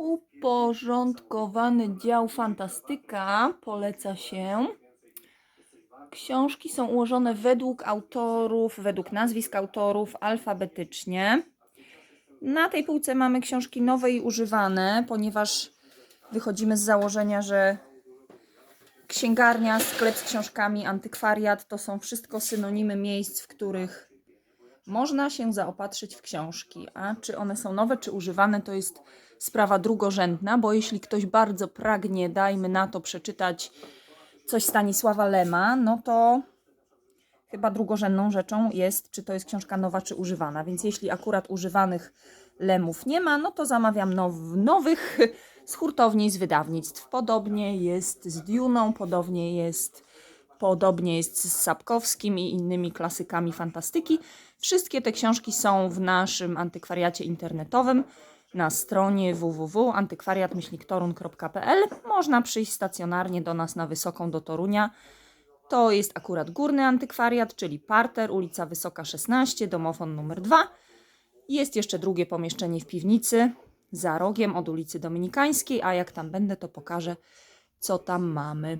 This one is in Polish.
Uporządkowany dział fantastyka poleca się. Książki są ułożone według autorów, według nazwisk autorów alfabetycznie. Na tej półce mamy książki nowe i używane, ponieważ wychodzimy z założenia, że księgarnia, sklep z książkami, antykwariat to są wszystko synonimy miejsc, w których można się zaopatrzyć w książki. A czy one są nowe, czy używane, to jest sprawa drugorzędna, bo jeśli ktoś bardzo pragnie, dajmy na to, przeczytać coś Stanisława Lema, no to chyba drugorzędną rzeczą jest, czy to jest książka nowa, czy używana. Więc jeśli akurat używanych lemów nie ma, no to zamawiam now, nowych z hurtowni, z wydawnictw. Podobnie jest z Duną, podobnie jest, podobnie jest z Sapkowskim i innymi klasykami fantastyki. Wszystkie te książki są w naszym antykwariacie internetowym na stronie www.antykwariat-torun.pl. Można przyjść stacjonarnie do nas na Wysoką do Torunia. To jest akurat górny antykwariat, czyli parter, ulica Wysoka 16, domofon numer 2. Jest jeszcze drugie pomieszczenie w piwnicy, za rogiem od ulicy Dominikańskiej, a jak tam będę, to pokażę, co tam mamy.